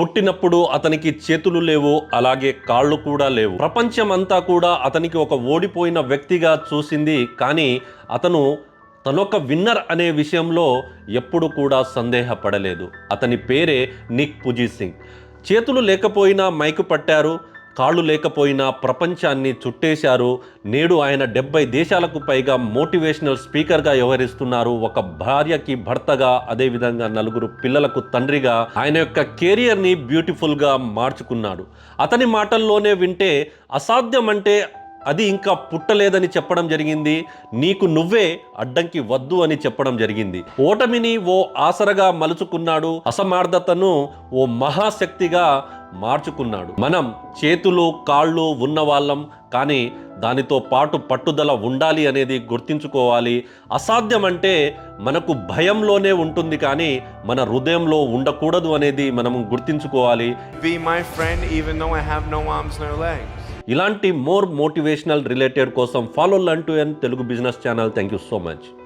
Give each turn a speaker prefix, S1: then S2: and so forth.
S1: పుట్టినప్పుడు అతనికి చేతులు లేవు అలాగే కాళ్ళు కూడా లేవు. ప్రపంచం అంతా కూడా అతనికి ఒక ఓడిపోయిన వ్యక్తిగా చూసింది కానీ అతను తనొక విన్నర్ అనే విషయంలో ఎప్పుడు కూడా సందేహపడలేదు. అతని పేరే నిక్ పుజీ సింగ్. చేతులు లేకపోయినా మైకు పట్టారు కాళ్ళు లేకపోయినా ప్రపంచాన్ని చుట్టేశారు. నేడు ఆయన డెబ్బై దేశాలకు పైగా మోటివేషనల్ స్పీకర్గా వ్యవహరిస్తున్నారు. ఒక భార్యకి భర్తగా అదేవిధంగా నలుగురు పిల్లలకు తండ్రిగా ఆయన యొక్క కెరియర్ని బ్యూటిఫుల్గా మార్చుకున్నాడు. అతని మాటల్లోనే వింటే అసాధ్యం అంటే అది ఇంకా పుట్టలేదని చెప్పడం జరిగింది. నీకు నువ్వే అడ్డంకి వద్దు అని చెప్పడం జరిగింది. ఓటమిని ఓ ఆసరగా మలుచుకున్నాడు. అసమార్థతను ఓ మహాశక్తిగా మార్చుకున్నాడు. మనం చేతులు కాళ్ళు ఉన్న వాళ్ళం కానీ దానితో పాటు పట్టుదల ఉండాలి అనేది గుర్తించుకోవాలి. అసాధ్యం అంటే మనకు భయంలోనే ఉంటుంది కానీ మన హృదయంలో ఉండకూడదు అనేది మనం గుర్తించుకోవాలి. ఇలాంటి మోర్ మోటివేషనల్ రిలేటెడ్ కోసం follow లంటూ and Telugu business channel. Thank you so much.